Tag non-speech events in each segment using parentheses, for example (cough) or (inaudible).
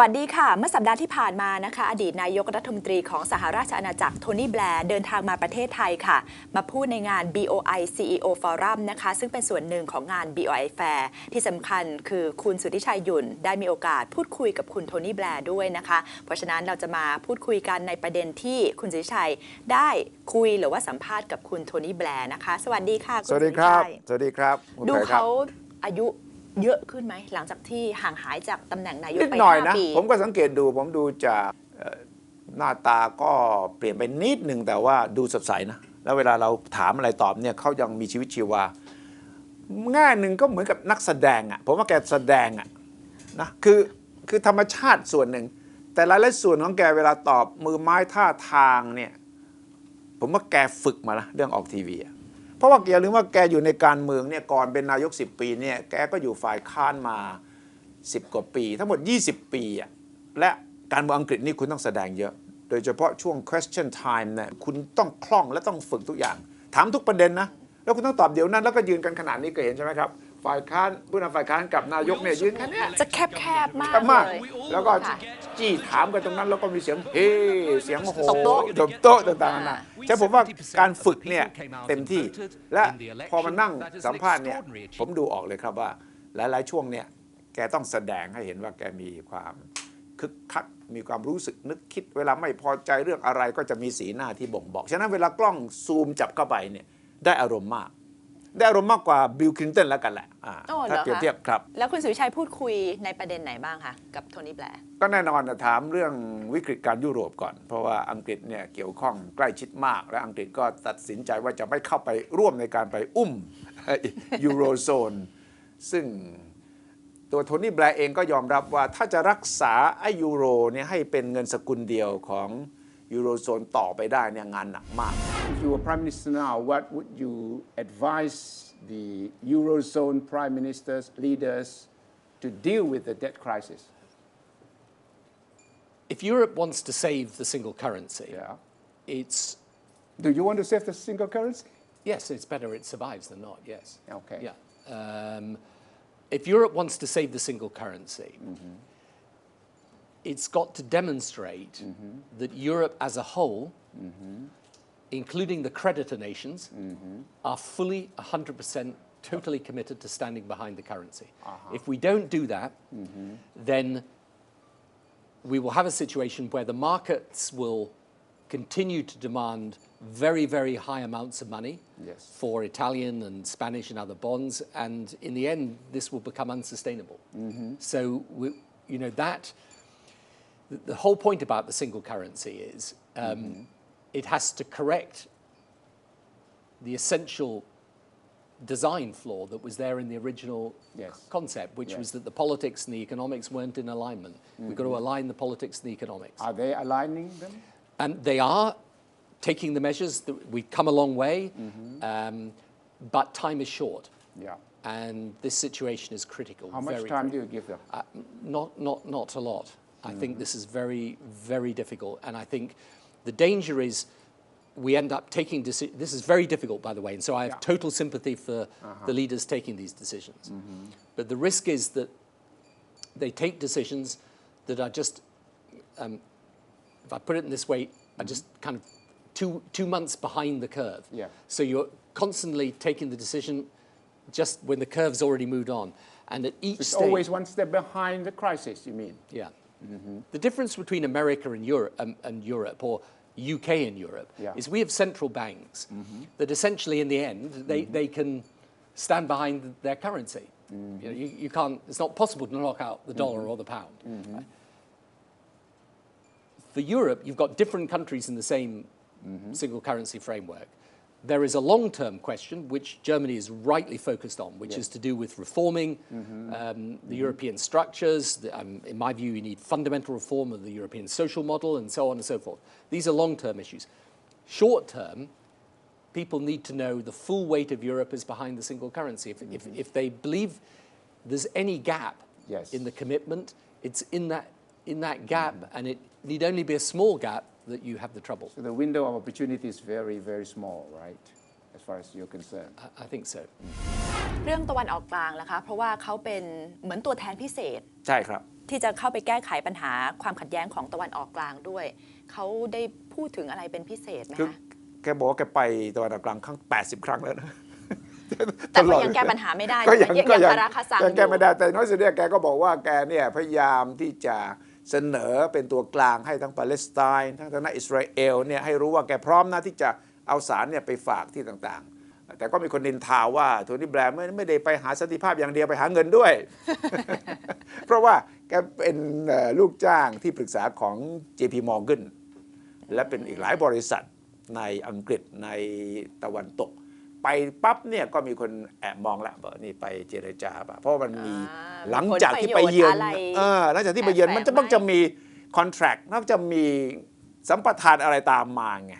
วัสดีค่ะ เมื่อสัปดาห์ที่ผ่านมานะคะ อดีตนายกรัฐมนตรีของสหราชอาณาจักรโทนี่แบร์เดินทางมาประเทศไทยค่ะ มาพูดในงาน BOI CEO Forum นะคะ ซึ่งเป็นส่วนหนึ่งของงาน BOI Fair ที่สำคัญคือคุณสุทธิชัยหยุ่น ได้มีโอกาสพูดคุยกับคุณโทนี่แบร์ด้วยนะคะ เพราะฉะนั้นเราจะมาพูดคุยกันในประเด็นที่คุณสุทธิชัยได้คุยหรือว่าสัมภาษณ์กับคุณโทนี่แบร์นะคะ สวัสดีค่ะณสวัสดีครับทธิชัยสวัสดีครับคุณดูไผ่ครับเขาอายุ เยอะขึ้นไหม หลังจากที่ห่างหายจากตำแหน่งนายกนิดไปหน่อยนะ5ปีผมก็สังเกตดูผมดูจากเอ่อหน้าตาก็เปลี่ยนไปนิดหนึ่งแต่ว่าดูสดใสนะ แล้วเวลาเราถามอะไรตอบเนี่ยเขายังมีชีวิตชีวา ง่ายหนึ่งก็เหมือนกับนักแสดงอะ่ะผมว่าแกแสดงอะ่ะนะคือคือธรรมชาติส่วนหนึ่ง แต่หลายๆส่วนของแกเวลาตอบมือไม้ท่าทางเนี่ยผมว่าแกฝึกมานะเรื่องออกทีวีอะ เพราะว่าอย่าลืมว่าแกอยู่ในการเมืองเนี่ยก่อนเป็นนายก 10 ปีเนี่ยแกก็อยู่ฝ่ายค้านมา 10 กว่าปี ทั้งหมด 20 ปีอะและการเมืองอังกฤษนี่คุณต้องแสดงเยอะ โดยเฉพาะช่วง question time เนี่ยคุณต้องคล่องและต้องฝึกทุกอย่าง ถามทุกประเด็นนะ แล้วคุณต้องตอบเดี๋ยวนั้นแล้วก็ยืนกันขนาดนี้ก็เห็นใช่ไหมครับ ฝ่ายค้านผู้นำฝ่ายค้านกับนายกเนี่ยยืนแค่เนี้ยจะแคบๆมากก็มาก เลยแล้วก็ค่ะ จี้ถามกันตรงนั้นแล้วก็มีเสียงเฮ้เสียงโอ้โหตบโต๊ะ ตบโต๊ะต่างๆนานาใช่ผมว่าการฝึกเนี่ยเต็มที่ และพอมานั่งสัมภาษณ์เนี่ยผมดูออกเลยครับว่า หลายๆช่วงเนี่ยแกต้องแสดงให้เห็นว่าแกมีความคึกคักมีความรู้สึกนึกคิด เวลาไม่พอใจเรื่องอะไรก็จะมีสีหน้าที่บ่งบอก ฉะนั้นเวลากล้องซูมจับเข้าไปเนี่ยได้อารมณ์มาก ได้อารมณ์มากกว่าบิลคลินตันแล้วกันแหละอ่าโอ้เหรถ้าอเปรียบคะเทียบครับ แล้วคุณสุวิชัยพูดคุยในประเด็นไหนบ้างคะกับโทนี่แบร์ ก็แน่นอนนะถามเรื่องวิกฤตการยุโรปก่อน เพราะว่าอังกฤษเนี่ยเกี่ยวข้องใกล้ชิดมาก และอังกฤษก็ตัดสินใจว่าจะไม่เข้าไปร่วมในการไปอุ้ม ยูโรโซน ซึ่งตัวโทนี่แบร์เองก็ยอมรับว่าถ้าจะรักษาไอ้ยูโรเนี่ยให้เป็นเงินสกุลเดียวของ ยูโรโซนต่อไปได้เนี่ยงานหนักมาก If you were Prime Minister now, what would you advise the Eurozone Prime Ministers, leaders to deal with the debt crisis? If Europe wants to save the single currency, Yeah. it's Do you want to save the single currency? yes, it's better it survives than not. Yes. Okay. Yeah. Um, if Europe wants to save the single currency, it's got to demonstrate mm-hmm. that Europe as a whole, mm-hmm. including the creditor nations, mm-hmm. are fully 100% totally committed to standing behind the currency. Uh-huh. If we don't do that, then we will have a situation where the markets will continue to demand very, very high amounts of money Yes. for Italian and Spanish and other bonds, and in the end, this will become unsustainable. So, we, you know, that the, the whole point about the single currency is um, it has to correct the essential design flaw that was there in the original Yes. concept, which Yes. was that the politics and the economics weren't in alignment. We've got to align the politics and the economics. Are they aligning them? And they are taking the measures. That we've come a long way, um, but time is short. Yeah. And this situation is critical. How much time critical. do you give them? Uh, not, not, not a lot. I think this is very, very difficult. And I think the danger is we end up taking decisions. This is very difficult, by the way. And so I have Yeah. total sympathy for uh-huh. the leaders taking these decisions. Mm-hmm. But the risk is that they take decisions that are just, um, if I put it in this way, are mm-hmm. just kind of two, two months behind the curve. Yeah. So you're constantly taking the decision just when the curve's already moved on. And at each It's stage, always one step behind the crisis, you mean? yeah. Mm-hmm. The difference between America and Europe, um, and Europe or UK and Europe Yeah. is we have central banks mm-hmm. that essentially, in the end, they, mm-hmm. they can stand behind their currency. You, know, you, you can't, it's not possible to knock out the dollar or the pound. right? For Europe, you've got different countries in the same single currency framework. There is a long term question, which Germany is rightly focused on, which is to do with reforming um, the European structures. The- um, in my view, you need fundamental reform of the European social model and so on and so forth. These are long term issues. Short term, people need to know the full weight of Europe is behind the single currency. If, if, if they believe there's any gap Yes. in the commitment, it's in that, in that gap, and it need only be a small gap that you have the trouble. So the window of opportunity is very, very small, right? As far as you're concerned. I, I think so. เรื่องตะวันออกกลางนะคะ เพราะว่าเขาเป็นเหมือนตัวแทนพิเศษ ใช่ครับ ที่จะเข้าไปแก้ไขปัญหาความขัดแย้งของตะวันออกกลางด้วย เขาได้พูดถึงอะไรเป็นพิเศษไหมคือคะ แกบอกว่าแกไปตะวันออกกลางครั้ง 80 ครั้งแล้วนะ แต่ก็ลอดยังแก้ปัญหาไม่ได้ก็ยังยังก็ยังคาราคาซังยังแก้อยู่ ไม่ได้แต่น้อยสุดเนี่ยแกก็บอกว่าแกเนี่ยพยายามที่จะ เสนอเป็นตัวกลางให้ทั้งปาเลสไตน์ทั้งทางนอิสราเอลเนี่ยให้รู้ว่าแกพร้อมนะที่จะเอาสารเนี่ยไปฝากที่ต่างๆ แต่ก็มีคนนินทาว่าโทนี่แบร์ไม่ไม่ได้ไปหาสันติภาพอย่างเดียวไปหาเงินด้วย เพราะว่าแกเป็นลูกจ้างที่ปรึกษาของ JP Morgan และเป็นอีกหลายบริษัทในอังกฤษในตะวันตก ไปปั๊บเนี่ยก็มีคนแอบมองละบอกนี่ไปเจรจาปะเพราะมันมีอ่าหลังจากที่ไปเยือนผลประโยชน์อะไรเออหลังจากที่ไปเยือนแอบแฝงมันจะต้องจะมีคอนแท c t นอกจะมีสัมปทานอะไรตามมาไง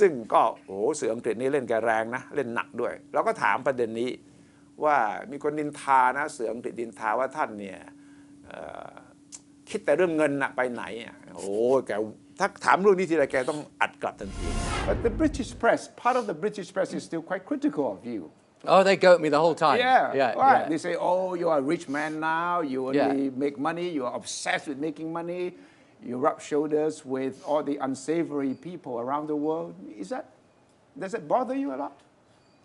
ซึ่งก็โอ้โหเสืออังกฤษนี่เล่นแกแรงนะ เล่นหนักด้วยเราก็ถามประเด็นนี้ว่ามีคนนินทานะเสืออังกฤษนินทาว่าท่านเนี่ยเอ่อคิดแต่เรื่องเงินนะไปไหนอะโอ้โหแก ถ้าถามเรื่องนี้ทีไรแกต้องอัดกลับทันที But the British press, part of the British press is still quite critical of you. Oh, they go at me the whole time. Yeah, yeah, right. yeah. They say, oh, you are a rich man now. You only Yeah. make money. You are obsessed with making money. You rub shoulders with all the unsavory people around the world. Is that, does it bother you a lot?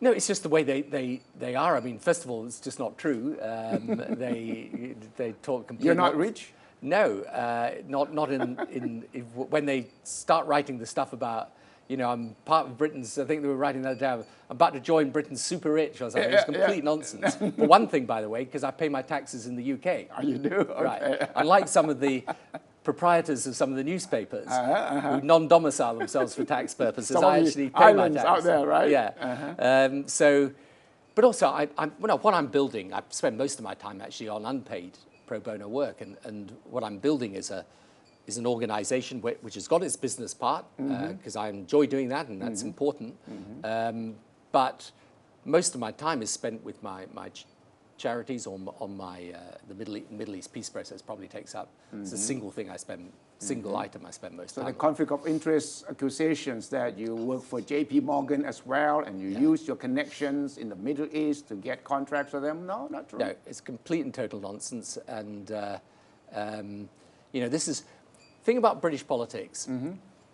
No, it's just the way they, they, they are. I mean, first of all, it's just not true. Um, (laughs) they, they talk completely. You're not rich? No, uh, not, not in, in, if, when they start writing the stuff about, you know, I'm part of Britain's, I think they were writing that down, I'm about to join Britain's super rich or something. It's Yeah, yeah, complete nonsense. but one thing, by the way, because I pay my taxes in the UK. Oh, you do? Right. Okay. Unlike some of the proprietors of some of the newspapers who non-domicile themselves for tax purposes, Uh-huh, Some I actually pay my islands out there, right? Uh-huh. Yeah. Um, so, but also, I, I'm, well, what I'm building, I spend most of my time actually on unpaid pro bono work, and, and what I'm building is a is an organisation whi- which has got its business part uh, mm-hmm. because I enjoy doing that, and that's mm-hmm. important. Mm-hmm. Um, but most of my time is spent with my my charities on, m- on my uh, the Middle, E- Middle East Peace Process probably takes up. It's a single thing I spend, single item I spend most So time. the on. conflict of interest accusations that you work for JP Morgan as well and you use your connections in the Middle East to get contracts for them? No, not true. No, it's complete and total nonsense. And, uh, um, you know, this is, thing about British politics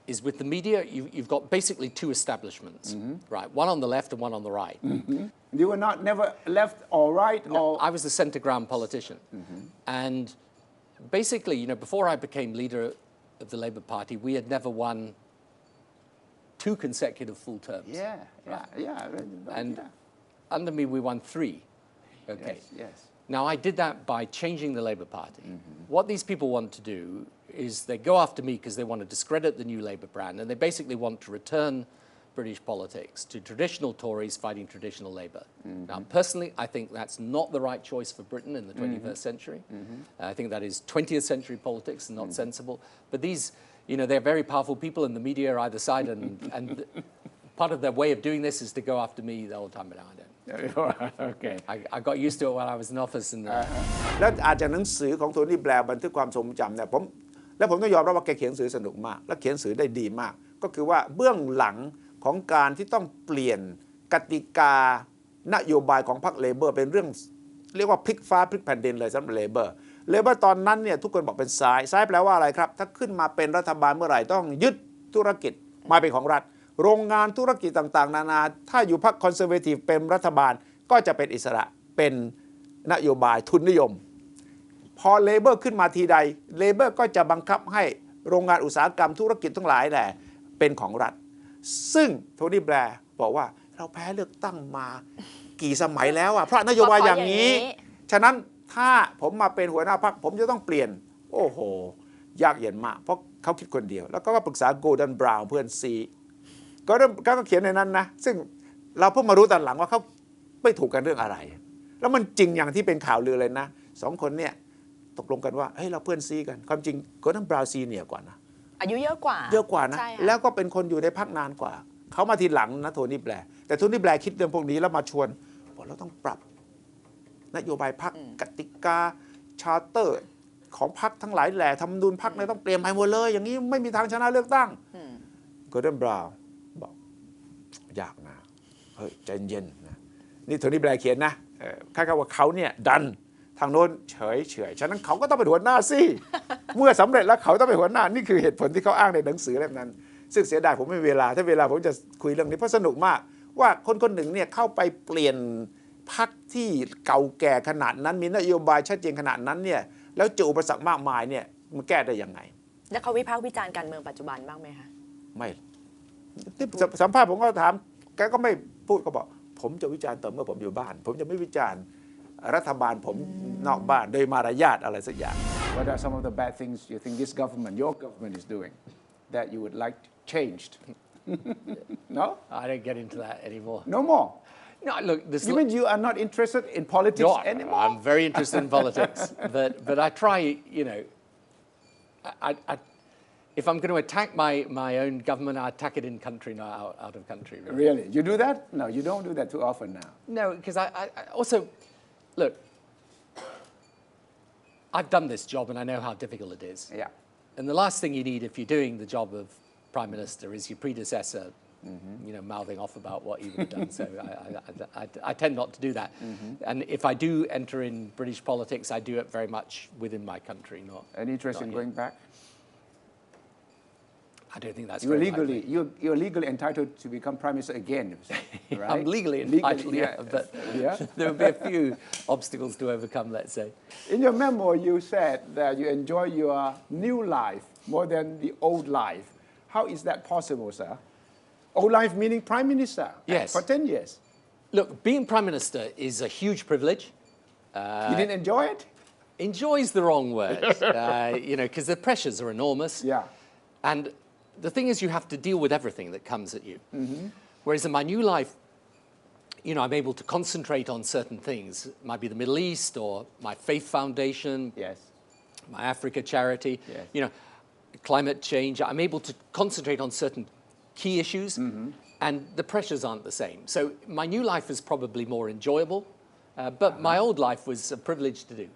is with the media, you, you've got basically two establishments, mm-hmm. right? One on the left and one on the right. Mm-hmm. You were not never left or right or I was the centre ground politician. Mm-hmm. And basically, you know, before I became leader of the Labour Party, we had never won two consecutive full terms. yeah, yeah, yeah. And yeah. under me, we won three. Okay. Yes, yes. Now, I did that by changing the Labour Party. What these people want to do is they go after me because they want to discredit the new Labour brand, and they basically want to return British politics to traditional Tories fighting traditional Labour. Now, personally, I think that's not the right choice for Britain in the 21st century. Uh, I think that is 20th century politics and not sensible. But these, you know, they're very powerful people, and the media are either side, and, (laughs) and part of their way of doing this is to go after me the whole time, but now I don't. (laughs) okay. I, I got used to it while I was in office, and uh, แล้วอาจจะหนังสือของโทนี่แบร์บันทึกความทรงจำเนี่ยผม แล้วผมต้องยอมรับว่าแกเขียนสื่อสนุกมาก และเขียนสื่อได้ดีมาก ก็คือว่าเบื้องหลังของการที่ต้องเปลี่ยนกติกานโยบายของพรรคเลเบอร์เป็นเรื่องเรียกว่าพลิกฟ้าพลิกแผ่นดินเลยสำหรับเลเบอร์เลเบอร์ตอนนั้นเนี่ยทุกคนบอกเป็นซ้ายซ้ายแปลว่าอะไรครับ ถ้าขึ้นมาเป็นรัฐบาลเมื่อไหร่ต้องยึดธุรกิจมาเป็นของรัฐ โรงงานธุรกิจต่างๆ นานา ถ้าอยู่พรรคคอนเซอร์เวทีฟเป็นรัฐบาลก็จะเป็นอิสระเป็นนโยบายทุนนิยม พอเลเบอร์ขึ้นมาทีใดเลเบอร์ก็จะบังคับให้โรงงานอุตสาหกรรมธุรกิจทั้งหลายแหละเป็นของรัฐ ซึ่งโทนี่แบร์บอกว่าเราแพ้เลือกตั้งมากี่สมัยแล้วอะเพราะนโยบายอย่างนี้เพราะอย่างนี้ฉะนั้นถ้าผมมาเป็นหัวหน้าพรรคผมจะต้องเปลี่ยน โอ้โห ยากเย็นมาก เพราะเขาคิดคนเดียว แล้วก็ปรึกษาโกลเดนบราวน์เพื่อนซีก็เริ่มก็เขียนในนั้นนะ ซึ่งเราเพิ่งมารู้ตอนหลังว่าเขาไม่ถูกกันเรื่องอะไร แล้วมันจริงอย่างที่เป็นข่าวลือเลยนะสองคนเนี่ย ตกลงกันว่าเฮ้ยเราเพื่อนซีกัน ความจริงโกลเดนบราวน์ซีเนียกว่านะอายุเยอะกว่า เยอะกว่านะใช่ค่แล้วก็เป็นคนอยู่ในพักนานกว่า เขามาทีหลังนะโทนี่แบร์แต่โทนี่แบร์คิดเรื่องพวกนี้แล้วมาชวนบอกเราต้องปรับ นโยบายพักกติกาชาร์เตอร์ของพักทั้งหลายแหล่ทำนูนพักเนี่ยต้องเปลี่ยนใหม่หมดเลย อย่างนี้ไม่มีทางชนะเลือกตั้งโกลเด้นบราวน์บอกยากนะเฮ้ยใจเย็นๆนะนี่โทนี่แบร์เขียนนะเออคล้ายๆว่าเขาเนี่ยดันทางโน้นเฉยเฉยฉะนั้นเขาก็ต้องเป็นหัวหน้าสิ เมื่อสำเร็จแล้วเขาต้องเป็นหัวหน้า นี่คือเหตุผลที่เขาอ้างในหนังสือเล่มนั้น ซึ่งเสียดายผมไม่มีเวลา ถ้าเวลาผมจะคุยเรื่องนี้เพราะสนุกมาก ว่าคนคนหนึ่งเนี่ยเข้าไปเปลี่ยนพักที่เก่าแก่ขนาดนั้น มีนโยบายชัดเจนขนาดนั้นเนี่ย แล้วเจออุปสรรคมากมายเนี่ยมันแก้ได้ยังไง แล้วเขาวิพากษ์วิจารณ์การเมืองปัจจุบันบ้างไหมคะ ไม่ที่สัมสัมภาษณ์ผมก็ถาม แกก็ไม่พูดก็บอก ผมจะวิจารณ์ต่อเมื่อผมอยู่บ้าน ผมจะไม่วิจารณ์ รัฐบาลผมนอกบ้านโดยมารยาทอะไรสักอย่าง What are some of the bad things you think this government, your government, is doing that you would like changed? (laughs) no? I don't get into that anymore. No more. No, look, this You mean you are not interested in politics No, anymore? I'm very interested in politics, (laughs) but but I try, you know, I, I, if I'm going to attack my, my own government, I attack it in country, not out, out of country. Really. Really? You do that? No, you don't do that too often now. No, because I, I, I also, look, I've done this job and I know how difficult it is. Yeah. And the last thing you need if you're doing the job of prime minister is your predecessor, mm-hmm. you know, mouthing off about what you would have done. so I, I, I, I tend not to do that. Mm-hmm. And if I do enter in British politics, I do it very much within my country, not. Any interest in going back? I don't think that's You're legally, likely. you're, you're legally entitled to become prime minister again, (laughs) right? I'm legally entitled, yeah, but yeah. (laughs) there will be a few obstacles to overcome, let's say. In your memo, you said that you enjoy your new life more than the old life. How is that possible, sir? Old life meaning prime minister Yes. for 10 years. Look, being prime minister is a huge privilege. you didn't enjoy it? Enjoys the wrong word, (laughs) uh, you know, because the pressures are enormous. Yeah. And the thing is, you have to deal with everything that comes at you. Mm-hmm. Whereas in my new life, you know, I'm able to concentrate on certain things. It might be the Middle East or my faith foundation, Yes. my Africa charity, Yes. you know, climate change. I'm able to concentrate on certain key issues, Mm-hmm. and the pressures aren't the same. So my new life is probably more enjoyable, uh, but Uh-huh. my old life was a privilege to do.